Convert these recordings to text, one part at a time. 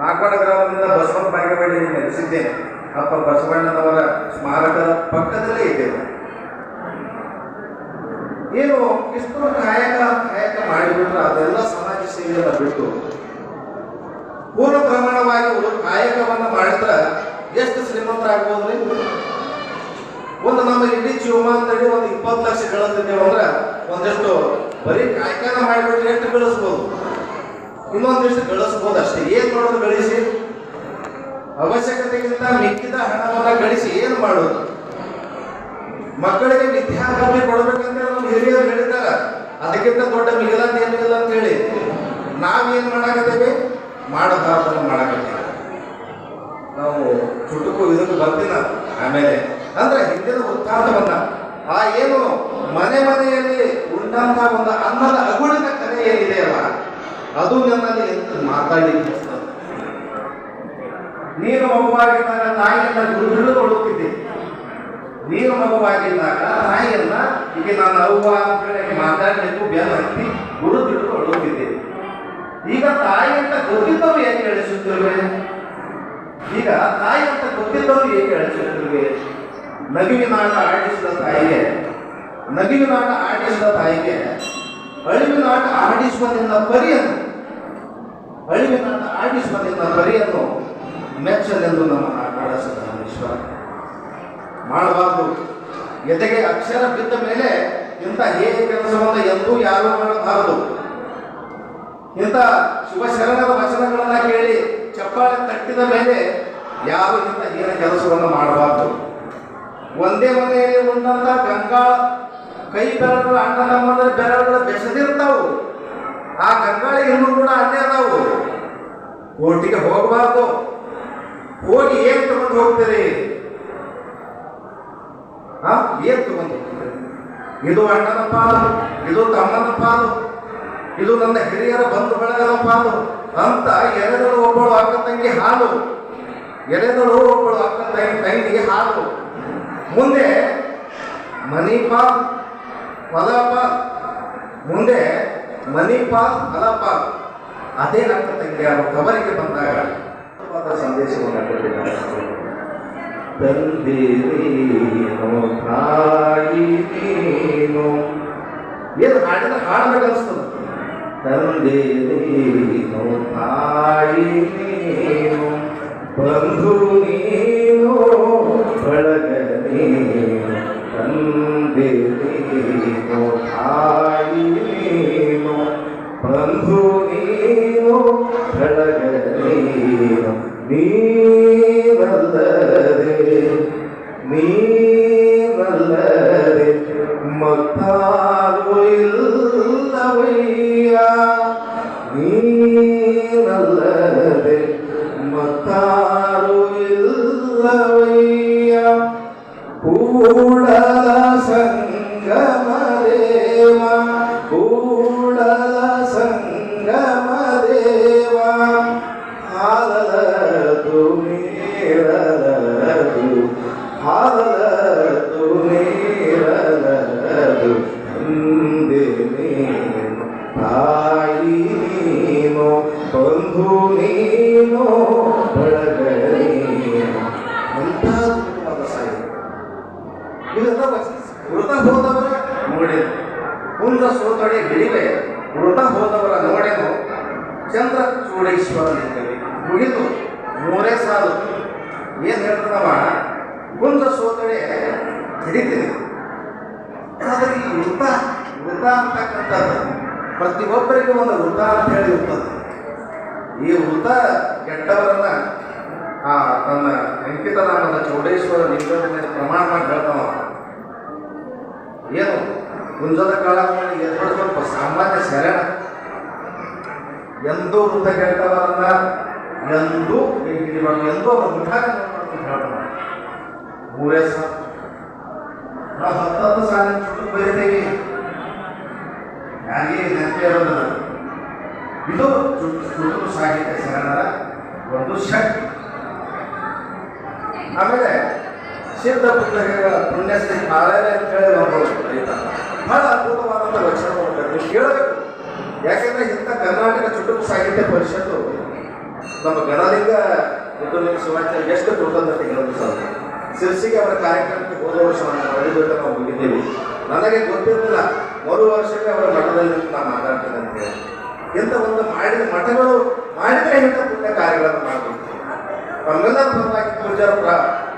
ನಾಲ್ಕವಾಡ ಗ್ರಾಮದಿಂದ ಬಸವನ ಬಾಗೇವಾಡಿಯಲ್ಲಿ ನೆಲೆಸಿದ್ದೇನೆ. ಅಪ್ಪ ಬಸವಣ್ಣನವರ ಸ್ಮಾರಕದ ಪಕ್ಕದಲ್ಲೇ ಇದ್ದೇನೆ. ಏನು ಇಷ್ಟು ಕಾಯಕ ಕಾಯಕ ಮಾಡಿಬಿಟ್ರೆ ಅದೆಲ್ಲ ಸಮಾಜ ಸೇವೆಯನ್ನು ಬಿಟ್ಟು ಪೂರ್ಣ ಪ್ರಮಾಣವಾಗಿ ಕಾಯಕವನ್ನು ಮಾಡಿದ್ರೆ ಎಷ್ಟು ಶ್ರೀಮಂತರಾಗ್ಬೋದ್ರಿ ಒಂದು ನಮ್ಮ ಇಡೀ ಜೀವಮಾನದಲ್ಲಿ ಒಂದು ಇಪ್ಪತ್ತು ಲಕ್ಷ ಗಳಿಸಿದ್ದೇವೆ ಅಂದ್ರೆ ಒಂದಷ್ಟು ಬರೀ ಕಾಯಕನ ಮಾಡಿಬಿಟ್ರೆ ಎಷ್ಟು ಗಳಿಸ್ಬೋದು ಇನ್ನೊಂದಿಷ್ಟು ಗಳಿಸಬಹುದು ಅಷ್ಟೇ. ಏನ್ ಮಾಡೋದು ಗಳಿಸಿ? ಅವಶ್ಯಕತೆಗಿಂತ ಮಿಕ್ಕಿದ ಹಣವನ್ನ ಗಳಿಸಿ ಏನು ಮಾಡೋದು? ಮಕ್ಕಳಿಗೆ ವಿದ್ಯಾಭ್ಯಾಸ ಕೊಡಬೇಕಂತ ನಮ್ಮ ಹಿರಿಯರು ಹೇಳಿದಾರ ಅದಕ್ಕಿಂತ ದೊಡ್ಡ ಮಿಗಿಲಂತ ಏನು ಇಲ್ಲ ಅಂತ ಹೇಳಿ. ನಾವೇನ್ ಮಾಡಾಕತ್ತೇವೆ? ಮಾಡಬಾರ್ದನ್ನು ಮಾಡಾಕತ್ತೇವೆ. ನಾವು ಚುಟುಕು ಇದಕ್ಕೆ ಬರ್ತೀನ? ಆಮೇಲೆ. ಅಂದ್ರೆ ಹಿಂದಿನ ವೃತ್ತಾಂತವನ್ನ, ಆ ಏನು ಮನೆ ಮನೆಯಲ್ಲಿ ಉಂಟಂತ ಒಂದು ಅನ್ನದ ಅಗುಳಿನ ಕಥೆ ಏನಿದೆಯಲ್ಲ ಅದು ನನ್ನಲ್ಲಿ ಎಂತ ಅನಿಸ್ತದೆ. ನೀನು ಮಗುವಾಗಿದ್ದಾಗ ತಾಯಿಯನ್ನ ಗುರು ಹಿಡಿದುಕೊಳ್ಳುತ್ತಿದ್ದೆ ನೀನು ಮಗುವಾಗಿದ್ದಾಗ ತಾಯಿಯನ್ನ ಈಗ ನಾನು ಅವ್ವ ಅಂತ ಹೇಳಿ ಮಾತಾಡಲಿಕ್ಕೂ ಬೆಲ್ಲ ಹತ್ತಿ ಗುರು ಈಗ ತಾಯಿ ಅಂತ ಗೊತ್ತಿದ್ದವರು ಏಕೆ ಹೇಳಿಸುತ್ತಿರುವೆ? ಈಗ ತಾಯಿ ಅಂತ ಗೊತ್ತಿದ್ದವರು ಏಕೆ ನಗಿನ ನಗುವಿನಾಟ ಆಡಿಸಿದ ತಾಯಿಗೆ ನಗುವಿನಾಟ ಆಡಿಸಿದ ತಾಯಿಗೆ ಅಳಿವಿನಾಟ ಆಡಿಸುವ ನಿನ್ನ ಪರಿಯನ್ನು ಅಳಿವಿನಾಟ ಆಡಿಸುವ ನಿನ್ನ ಪರಿಯನ್ನು ಮೆಚ್ಚಲೆಂದು ನಮ್ಮ ಆಟ ಈಶ್ವರ ಮಾಡಬಾರ್ದು. ಎದೆಗೆ ಅಕ್ಷರ ಬಿದ್ದ ಮೇಲೆ ಇಂಥ ಹೇಗೆ ಕೆಲಸವನ್ನು ಎಂದೂ ಯಾರೂ ಮಾಡಬಾರದು. ಇಂಥ ಶುಭ ಶರಣರ ವಚನಗಳನ್ನ ಕೇಳಿ ಚಪ್ಪಾಳೆ ತಟ್ಟಿದ ಮೇಲೆ ಯಾರು ಇಂಥ ಹೀನ ಕೆಲಸವನ್ನು ಮಾಡಬಾರದು. ಒಂದೇ ಮನೆಯಲ್ಲಿ ಉಂಡಂತ ಗಂಗಾಳ ಕೈ ಬೆರಳುಗಳು ಅಣ್ಣ ತಮ್ಮಂದ್ರ ಬೆರಳುಗಳು ಬೆಸದಿರ್ತಾವು. ಆ ಗಂಗಾಳಿಗೆ ಇನ್ನೂ ಕೂಡ ಅಲ್ಲೇ ಅದಾವು. ಕೋರ್ಟಿಗೆ ಹೋಗಬಾರ್ದು. ಹೋಗಿ ಏನ್ ತಗೊಂಡು ಹೋಗ್ತೀರಿ? ಏನ್ ತಗೊಂಡು ಇದು ಅಣ್ಣನ ಪಾಲು, ಇದು ತಮ್ಮನ ಪಾಲು, ಇದು ನನ್ನ ಹಿರಿಯರ ಬಂಧು ಬಳಗದ ಪಾಲು. ಅಂತ ಎರೆದಳು ಒಬ್ಬಳು ಅಕ್ಕ ತಂಗಿ ಹಾಲು. ಎರೆದಳು ಒಬ್ಬಳು ಅಕ್ಕ ತಂಗಿ ಹಾಲು. ಮುಂದೆ ಮನಿ ಪಾಲ್ ಮುಂದೆ ಮನಿ ಪಾಲ್ ಅದೇ ಅಕ್ಕ ತಂಗಿಯರು ಕಬರಿಗೆ ಬಂದಾಗ ಅದ್ಭುತವಾದ ಸಂದೇಶವನ್ನು ಕೊಟ್ಟಿದ್ದಾರೆ ತಂದಿರೀನು ತಾಯಿ ನೀನು ಏನು ಹಾಡಿದ್ರೆ ಹಾಡ್ಬೇಕು ಅನಿಸ್ತದೆ ತಂದೆ ನೀನು ತಾಯಿ ನೀನು ಬಂಧು ನೀರಲದು ಹಾಲದು ನೀರಲದು ತಂದೆ ನೀನು, ತಾಯಿ ನೀನು ಅಂತ ಸಾಹಿತ್ಯ. ಇದೆಲ್ಲ ಮೃತ ಹೋದವರ ನೋಡೆನು ಕುಂದ ಸೋತಡೆ ಮೃತ ಹೋದವರ ನೋಡೆನು ಚಂದ್ರ ಚೂಡೇಶ್ವರ ಮುಗಿದು ಮೂರೇ ಸಾಲು. ಏನ್ ಹೇಳ್ತಾರವ ಕುಂದ ಸೋತಡೆ ಹಿಡಿತೀವಿ ಆದರೆ ಈ ವೃತ್ತ ವೃತ ಅಂತಕ್ಕಂಥದ್ದು ಪ್ರತಿಯೊಬ್ಬರಿಗೂ ಒಂದು ವೃತ ಅಂತ ಹೇಳಿ ಇರ್ತದೆ. ಈ ವೃತ ಕೆಟ್ಟವರನ್ನ ಆ, ತನ್ನ ಅಂಕಿತನಾಮದ ಚೌಡೇಶ್ವರ ಲಿಂಗದ ಮೇಲೆ ಪ್ರಮಾಣ ಮಾಡಿ ಹೇಳ್ತಾವ. ಏನು? ಗುಂಜದ ಕಾಲ ಎದುರು ಸ್ವಲ್ಪ ಸಾಮಾನ್ಯ ಶರಣ. ಎಂದೂ ವೃತ್ತ ಕೆಟ್ಟವರನ್ನ ಎಂದೂ ಎಂದೂ ಅವರ ಮುಖಾನ ಹೇಳ್ತಾವ ಮೂರೇ ಸಾಲ ನಾ ಹತ್ತತ್ತು ಸಾಲ ಚುಟ್ಟು ಬರೀತೀವಿ ಯಾರಿಗೆ ನೆನಪೇ ಇರೋದಿಲ್ಲ ಇದು ಚುಟುಕು ಸಾಹಿತ್ಯ ಶರಣರ ಒಂದು ಶಕ್ತಿ ಆಮೇಲೆ ಸಿದ್ಧ ಪುಸ್ತಕಗಳ ಪುಣ್ಯಶ್ರೀ ಕಾಲೇವೆ ಅಂತ ಹೇಳಿ ಒಂದು ಬಹಳ ಅದ್ಭುತವಾದಂಥ ಲಕ್ಷಣಗಳು ಕೇಳಬೇಕು ಯಾಕೆಂದ್ರೆ ಇಂಥ ಕರ್ನಾಟಕ ಚುಟುಕು ಸಾಹಿತ್ಯ ಪರಿಷತ್ತು ನಮ್ಮ ಗಣಲಿಂಗ ಮುದ್ದುಲಿಂಗ ಶಿವಾಚಾರ್ಯ ಎಷ್ಟು ಕೃತಜ್ಞತೆ ಹೇಳೋದು ಸರ್ ಶಿರ್ಸಿಗೆ ಅವರ ಕಾರ್ಯಕ್ರಮಕ್ಕೆ ಹೋದ ವರ್ಷ ಹೊರಡಿಬಿಟ್ಟು ನಾವು ಹೋಗಿದ್ದೀವಿ ನನಗೆ ಗೊತ್ತಿರಲಿಲ್ಲ ಮರು ವರ್ಷಕ್ಕೆ ಅವರ ಮಠದಲ್ಲಿ ನಾನು ಮಾತಾಡ್ತೇನೆ ಅಂತ ಹೇಳಿ. ಇಂಥ ಒಂದು ಮಾಡಿದ ಮಠಗಳು ಮಾಡಿದರೆ ಇಂಥ ಪುಣ್ಯ ಕಾರ್ಯಗಳನ್ನು ಮಾಡಬೇಕು ನಮ್ಮೆಲ್ಲ ಪರವಾಗಿ ಪೂಜಾರ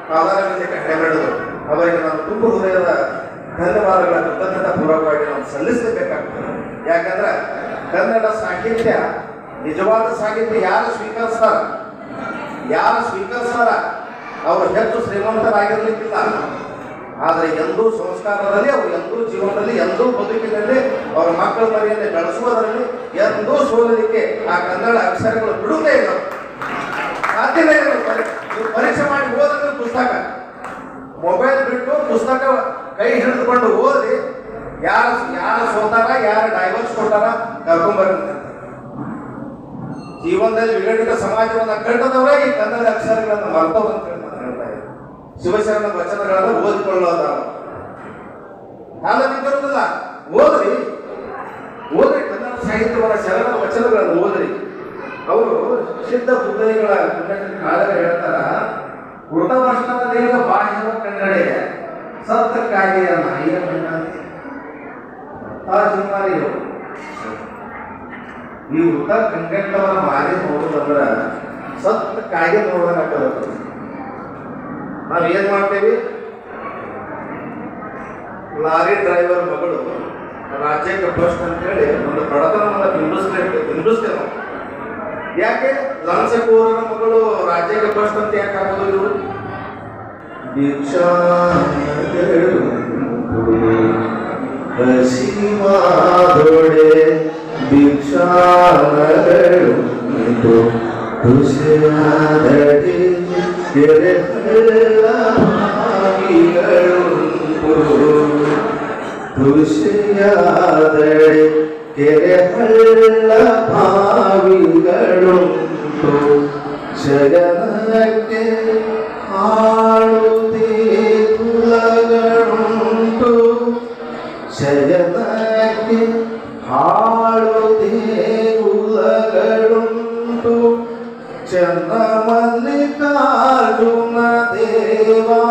ಪ್ರಾಧಾನ್ಯತೆ ಕಡೆ ಮಾಡಿದ್ರು ಅವರಿಗೆ ನಾನು ತುಂಬ ಹೃದಯದ ಧನ್ಯವಾದಗಳ ಕೃತಜ್ಞತಾ ಪೂರ್ವಕವಾಗಿ ನಾನು ಸಲ್ಲಿಸಬೇಕಾಗ್ತದೆ ಯಾಕಂದ್ರೆ ಕನ್ನಡ ಸಾಹಿತ್ಯ ನಿಜವಾದ ಸಾಹಿತ್ಯ ಯಾರು ಸ್ವೀಕರಿಸ್ತಾರ ಯಾರು ಸ್ವೀಕರಿಸ್ತಾರ ಅವರು ಹೆಚ್ಚು ಶ್ರೀಮಂತರಾಗಿರ್ಲಿಕ್ಕಿಲ್ಲ. ಆದರೆ ಎಂದೂ ಸಂಸ್ಕಾರದಲ್ಲಿ, ಅವರು ಎಂದೂ ಜೀವನದಲ್ಲಿ, ಎಂದೂ ಬದುಕಿನಲ್ಲಿ, ಅವರ ಮಕ್ಕಳ ಮನೆಯಲ್ಲಿ ಬೆಳೆಸುವುದರಲ್ಲಿ ಎಂದೂ ಸೋಲಲಿಕ್ಕೆ ಆ ಕನ್ನಡ ಅಕ್ಷರಗಳು ಬಿಡುತ್ತೆ ಇಲ್ಲ. ಸಾಧ್ಯವೇ ಇಲ್ಲ. ಪರೀಕ್ಷೆ ಮಾಡಿ ಓದಿದ್ರೆ ಪುಸ್ತಕ. ಮೊಬೈಲ್ ಬಿಟ್ಟು ಪುಸ್ತಕ ಕೈ ಹಿಡಿದುಕೊಂಡು ಓದಿ, ಯಾರು ಯಾರು ಸೋತಾರ, ಯಾರು ಡೈವರ್ಸ್ ಕೊಟ್ಟಾರ ಕರ್ಕೊಂಡ್ಬರ್ರಿ ಜೀವನದಲ್ಲಿ ವಿಘಟಿತ ಸಮಾಜವನ್ನು ಕಟ್ಟದವರೇ ಈ ಕನ್ನಡ ಅಕ್ಷರಗಳನ್ನು ಹೇಳಿ ನಾನು ಶಿವಶರಣ ವಚನಗಳನ್ನು ಓದಿಕೊಳ್ಳೋದ ಕಾಲ ಓದ್ರಿ. ಓದ್ರಿ ಕನ್ನಡ ಸಾಹಿತ್ಯವನ್ನ ಶರಣ ವಚನಗಳನ್ನು ಓದ್ರಿ. ಅವರು ಸಿದ್ಧ ಬುದ್ಧಿಗಳ ಕಾಳಗ ಹೇಳ್ತಾರ ಕೃತವರ್ಷದ ದೇಹ ಬಾಹ್ಯವ ಕನ್ನಡೆ ಸತ್ತಕ್ಕಾಗಿ ನಾಯಿಯ ತಾಜ್ ತಾಜುಮಾರಿಯು ಈ ಊಟ ಕಂಗಟ್ಟವರ ಮಾರಿ ನೋಡುದಂದ್ರ ಸತ್ತ ಕಾಯಿಗೆ ನೋಡೋದಾಗ್ತದ ನಾವು ಏನ್ ಮಾಡ್ತೇವಿ? ಲಾರಿ ಡ್ರೈವರ್ ಮಗಳು ರಾಜ್ಯಕ್ಕೆ ಫಸ್ಟ್ ಅಂತ ಹೇಳಿ ಒಂದು ಬಡತನವನ್ನು ಬಿಂಬಿಸ್ಬೇಕು, ಬಿಂಬಿಸ್ತೇವೆ. ನಾವು ಯಾಕೆ? ಲಂಚಕೋರನ ಮಗಳು ರಾಜ್ಯಕ್ಕೆ ಫಸ್ಟ್ ಅಂತ ಯಾಕೆ ಆಗೋದು ಇವರು? ಹಸಿವಾದೊಡೆ ഭിക്ഷാരകളും തുശാരടി തുശയാതടി കെരഹള്ള ഭാവികളും ശരണത്തെ ആളുതേ തുളകളുണ്ടോ ശര ആളുതേരുലകളുണ്ടു ചെന്ന മല്ലിക്കാടുന്ന ദേവാ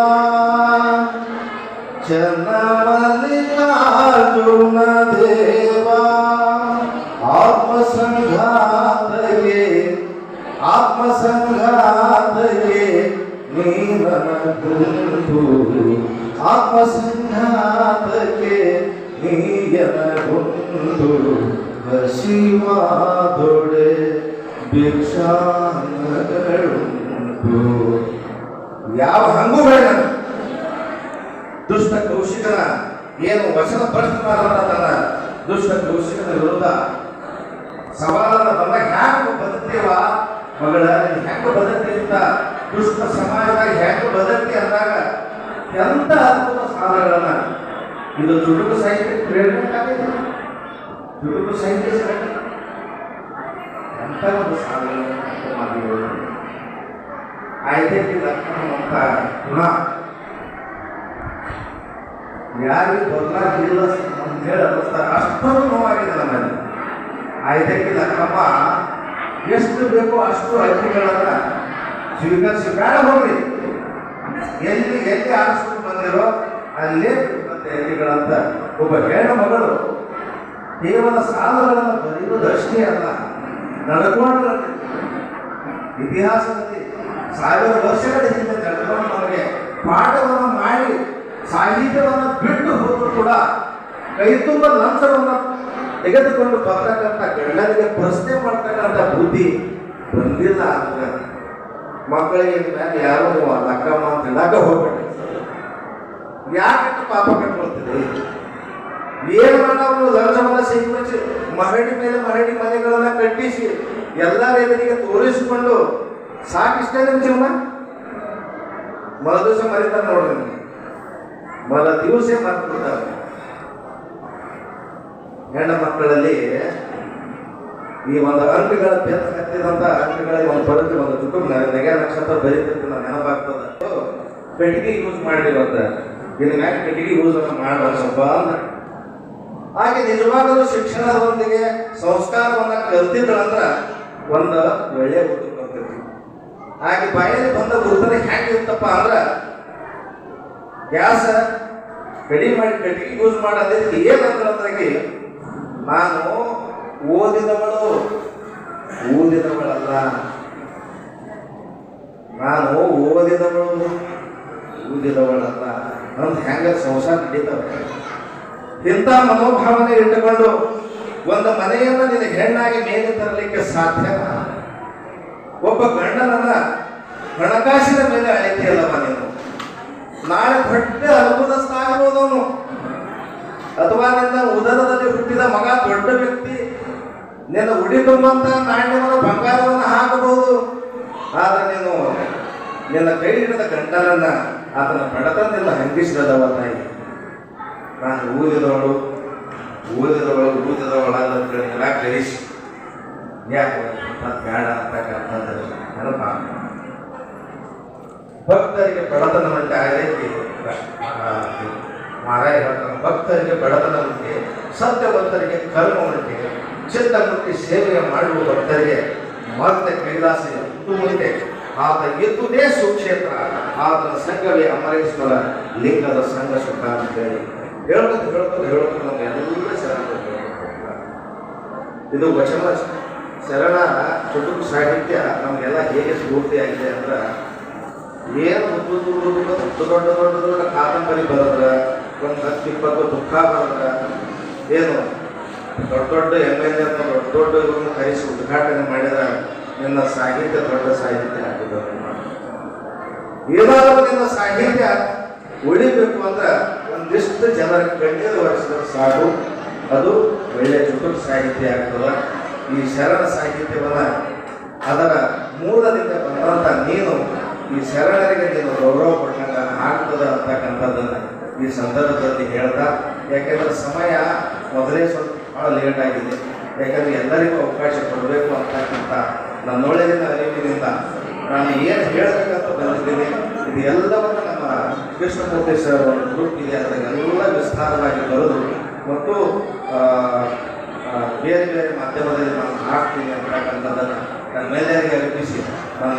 ചെന്ന മല്ലിക്കാടുന്ന ദേവാ ആത്മസംഘാതയെ ആത്മസംഘാതയെ നീ നടക്കുന്നു ആത്മസംഘാതയെ ಆತ್ಮಸಂಘಾತಕ್ಕೆ ನೀಯನ ದೊಡೆ ಶಿವಾದೊಡೆ ಭಿಕ್ಷಾನಗಳುಂಟು. ಯಾವ ಹಂಗೂ ಬೇಡ ದುಷ್ಟ ಕೌಶಿಕನ ಏನು ವಚನ ಪ್ರಶ್ನವಾದಂತ ದುಷ್ಟ ಕೌಶಿಕನ ವಿರುದ್ಧ ಸವಾಲನ್ನು ಬಂದಾಗ ಹ್ಯಾಂಗ ಬದುಕ್ತೀವ ಮಗಳ? ಹೆಂಗ ಬದುಕ್ತಿ ಅಂತ ದುಷ್ಟ ಸಮಾಜದಾಗ ಹೆಂಗ ಬದುಕ್ತಿ ಅಂದಾಗ ಎಂತ ಅದ್ಭುತ ಸಾಧನೆಗಳನ್ನ ಇದು ಚುಟುಕು ಸಾಹಿತ್ಯ ಪ್ರೇರಣೆಯಾಗಿದೆ ಚುಟುಕು ಸಾಹಿತ್ಯ ಎಂಥ ಒಂದು ಸಾಧನೆ ಮಾಡಿದ್ರು ಆಯ್ತೈತಿ ಅಂತ ಪುನಃ ಯಾರಿಗೆ ಬದಲಾಗಿಲ್ಲ ಅಂತ ಹೇಳಿ ಅನ್ನಿಸ್ತಾರೆ ಅಷ್ಟೊಂದು ನೋವಾಗಿದೆ ನಮ್ಮಲ್ಲಿ. ಆಯ್ತೈತಿ ಲಕ್ಕಮ್ಮ ಎಷ್ಟು ಬೇಕೋ ಅಷ್ಟು ಅರ್ಜಿಗಳನ್ನ ಸ್ವೀಕರಿಸಿ ಬೇಡ ಹೋಗ್ರಿ ಎಲ್ಲಿ ಎಲ್ಲಿ ಆರಿಸ್ಕೊಂಡು ಬಂದಿರೋ ಅಲ್ಲೇ ಎಲ್ಲಿಗಳಂತ ಒಬ್ಬ ಹೆಣ್ಣು ಮಗಳು ಕೇವಲ ಸಾಲುಗಳನ್ನು ಬರೆಯುವುದಷ್ಟೇ ಅಲ್ಲ ನಡ್ಕೊಂಡು ಇತಿಹಾಸದಲ್ಲಿ ಸಾವಿರ ವರ್ಷಗಳ ಹಿಂದೆ ನಡ್ಕೊಂಡು ಪಾಠವನ್ನು ಮಾಡಿ ಸಾಹಿತ್ಯವನ್ನು ಬಿಟ್ಟು ಹೋದರೂ ಕೂಡ ಕೈ ತುಂಬ ಲಂಚವನ್ನು ತೆಗೆದುಕೊಂಡು ಬರ್ತಕ್ಕಂಥ ಗಂಡನಿಗೆ ಪ್ರಶ್ನೆ ಮಾಡ್ತಕ್ಕಂಥ ಬುದ್ಧಿ ಬಂದಿಲ್ಲ ಅಂದ್ರೆ ಮಕ್ಕಳಿಗೆ ಮೇಲೆ ಯಾರು ನೀವು ಲಕ್ಕಮ್ಮ ಅಂತ ಹೇಳಕ್ಕ ಹೋಗ್ಬೇಡಿ ಯಾಕೆ ಪಾಪ ಕಟ್ಕೊಳ್ತೀರಿ ಏನು ನಾವು ಲಂಚವನ್ನ ಸ್ವೀಕರಿಸಿ ಮರಡಿ ಮೇಲೆ ಮರಡಿ ಮನೆಗಳನ್ನು ಕಟ್ಟಿಸಿ, ಎಲ್ಲ ರೈತರಿಗೆ ತೋರಿಸಿಕೊಂಡು ಸಾಕಿಷ್ಟೇ ನಿಮ್ಮ ಜೀವನ? ಮರ ದಿವಸ ಮರಿತಾರೆ ನೋಡ್ರಿ. ಮರ ದಿವಸ ಮರ್ತಿರ್ತಾರೆ ಹೆಣ್ಣು ಮಕ್ಕಳಲ್ಲಿ ಈ ಒಂದು ಅಂಕಗಳ ಬೆತ್ತ ಹತ್ತಿದಂತ ಅಂಕಗಳಿಗೆ ಒಂದು ಬರುತ್ತೆ, ಒಂದು ಕುಟುಂಬ. ನೆಗೆ ನಕ್ಷತ್ರ ಬರೀತಿರ್ತೀನಿ, ನಾನು ನೆನಪಾಗ್ತದ. ಪೆಟ್ಟಿಗೆ ಯೂಸ್ ಮಾಡಿರುವಂತ ಇದ್ರ ಮ್ಯಾಲೆ ಕಟ್ಟಿಗೆ ಯೂಸ್ ಮಾಡಲ್ಲ ಸ್ವಲ್ಪ ಅಂದ್ರೆ ಹಾಗೆ ನಿಜವಾಗಲೂ ಶಿಕ್ಷಣದೊಂದಿಗೆ ಸಂಸ್ಕಾರವನ್ನ ಕಲ್ತಿದ್ರಂದ್ರ ಒಂದು ಒಳ್ಳೆಯ ಬದುಕು ಬರ್ತೈತಿ. ಹಾಗೆ ಬಾಯಲ್ಲಿ ಬಂದ ಗುರುತನೆ ಹೆಂಗಿರ್ತಪ್ಪ ಅಂದ್ರ ಗ್ಯಾಸ್ ಕಡಿಮೆ ಮಾಡಿ ಕಟ್ಟಿಗೆ ಯೂಸ್ ಮಾಡೋದಕ್ಕೆ ಏನಂದ್ರಂದ್ರಾಗಿ ನಾನು ಓದಿದವಳು ಓದಿದವಳಲ್ಲ ನಾನು ಓದಿದವಳು ಓದಿದವಳಲ್ಲ ಅಂತ ಹೆಂಗ ಸಂಸಾರ ನಡೀತವೆ ಇಂಥ ಮನೋಭಾವನೆ ಇಟ್ಟುಕೊಂಡು ಒಂದು ಮನೆಯನ್ನು ನಿನ್ನ ಹೆಣ್ಣಾಗಿ ಮೇಲೆ ತರಲಿಕ್ಕೆ ಸಾಧ್ಯ? ಒಬ್ಬ ಗಂಡನನ್ನ ಹಣಕಾಸಿನ ಮೇಲೆ ಅಳಿತೆಯಲ್ಲವ ನೀನು. ನಾಳೆ ದೊಡ್ಡ ಅನುಭವಸ್ಥಾಗಬಹುದು ಅವನು ಅಥವಾ ನಿನ್ನ ಉದರದಲ್ಲಿ ಹುಟ್ಟಿದ ಮಗ ದೊಡ್ಡ ವ್ಯಕ್ತಿ, ನಿನ್ನ ಉಡಿ ತುಂಬಂತ ನಾಣ್ಯವನ್ನು ಬಂಗಾರವನ್ನು ಹಾಕಬಹುದು. ಆದ್ರೆ ನೀನು ನಿನ್ನ ಕೈ ಹಿಡಿದ ಗಂಡನನ್ನ ಆತನ ಬಡತನದೆಲ್ಲ ಹಂಗಿಸಿದವ ತಾಯಿ ನಾನು ಊದಿದವಳು ಊದಿದವಳು ಹೇಳಿ ಎಲ್ಲ ಕಲಿಸಿ ಯಾಕೆ ಅದು ಬೇಡ ಅಂತಕ್ಕಂಥದ್ದು ನೆನಪ ಭಕ್ತರಿಗೆ ಬಡತನ ಉಂಟೆ ಆಗಲಿಕ್ಕೆ ಮಾರಾಯ ಹೇಳ್ತಾನೆ, ಭಕ್ತರಿಗೆ ಬಡತನ ಉಂಟೆ ಸತ್ಯವಂತರಿಗೆ ಕರ್ಮವಂತೆ ಚಿತ್ತಮುಟ್ಟಿ ಸೇವೆಯ ಮಾಡುವ ಭಕ್ತರಿಗೆ ಮತ್ತೆ ಕೈಲಾಸ ಉಂಟೆ ಆತ ಎದ್ದುದೇ ಸುಕ್ಷೇತ್ರ. ಆತನ ಸಂಘವೇ ಅಮರೇಶ್ವರ ಲಿಂಗದ ಸಂಘ ಸುಖ ಅಂತ ಹೇಳಿ. ಹೇಳ್ಬೋದು ಹೇಳ್ಬೋದು ಹೇಳ್ಬೋದು. ನಮ್ಗೆ ಶರಣ ಇದು ವಚನ ಶರಣ ಚುಟುಕು ಸಾಹಿತ್ಯ ನಮಗೆಲ್ಲ ಹೇಗೆ ಸ್ಫೂರ್ತಿಯಾಗಿದೆ ಅಂದ್ರೆ, ಏನು ದೊಡ್ಡ ದೊಡ್ಡ ದೊಡ್ಡ ದೊಡ್ಡ ಕಾದಂಬರಿ ಬರೋದ್ರ, ಒಂದು ಹತ್ತು ಇಪ್ಪತ್ತು ದುಃಖ ಬರದ್ರ, ಏನು ದೊಡ್ಡ ದೊಡ್ಡ ಎಂ ಎಲ್ ಎ ದೊಡ್ಡ ದೊಡ್ಡ ಇವ್ರನ್ನ ಕರೆಸಿ ಉದ್ಘಾಟನೆ ಮಾಡಿದ ನಿನ್ನ ಸಾಹಿತ್ಯ ದೊಡ್ಡ ಸಾಹಿತ್ಯ ಆಗಿದ್ದಾರೆ ಏನಾದರೂ ನಿನ್ನ ಸಾಹಿತ್ಯ ಉಳಿಬೇಕು ಅಂದ್ರೆ ಒಂದಿಷ್ಟು ಜನರ ಕಣ್ಣೀರು ವರ್ಷದ ಸಾಕು. ಅದು ಒಳ್ಳೆಯ ಚುಟುಕು ಸಾಹಿತ್ಯ ಆಗ್ತದ. ಈ ಶರಣ ಸಾಹಿತ್ಯವನ್ನು ಅದರ ಮೂಲದಿಂದ ಬಂದಂಥ ನೀನು ಈ ಶರಣರಿಗೆ ನೀನು ಗೌರವ ಕೊಟ್ಟಂಗ ಆಗ್ತದ ಅಂತಕ್ಕಂಥದ್ದನ್ನು ಈ ಸಂದರ್ಭದಲ್ಲಿ ಹೇಳ್ತಾ, ಯಾಕೆಂದ್ರೆ ಸಮಯ ಮೊದಲೇ ಸ್ವಲ್ಪ ಭಾಳ ಲೇಟ್ ಆಗಿದೆ. ಯಾಕಂದ್ರೆ ಎಲ್ಲರಿಗೂ ಅವಕಾಶ ಕೊಡಬೇಕು ಅಂತಕ್ಕಂಥ ನನ್ನೊಳಗಿನ ಅಂತ ನಾನು ಏನು ಹೇಳಬೇಕಂತ ಬಂದಿದ್ದೀನಿ. ಇದು ಎಲ್ಲವನ್ನು ನಮ್ಮ ಕೃಷ್ಣಮೂರ್ತಿ ಸರ್ ಒಂದು ಗ್ರೂಪ್ ಇದೆ ವಿಸ್ತಾರವಾಗಿ ಬರೆದು ಮತ್ತು ಬೇರೆ ಬೇರೆ ಮಾಧ್ಯಮದಲ್ಲಿ ನಾನು ಹಾಕ್ತೀನಿ ಅಂತಕ್ಕಂಥದ್ದನ್ನು ನನ್ನ ಮೇಲೆ ಅರ್ಪಿಸಿ ನನ್ನ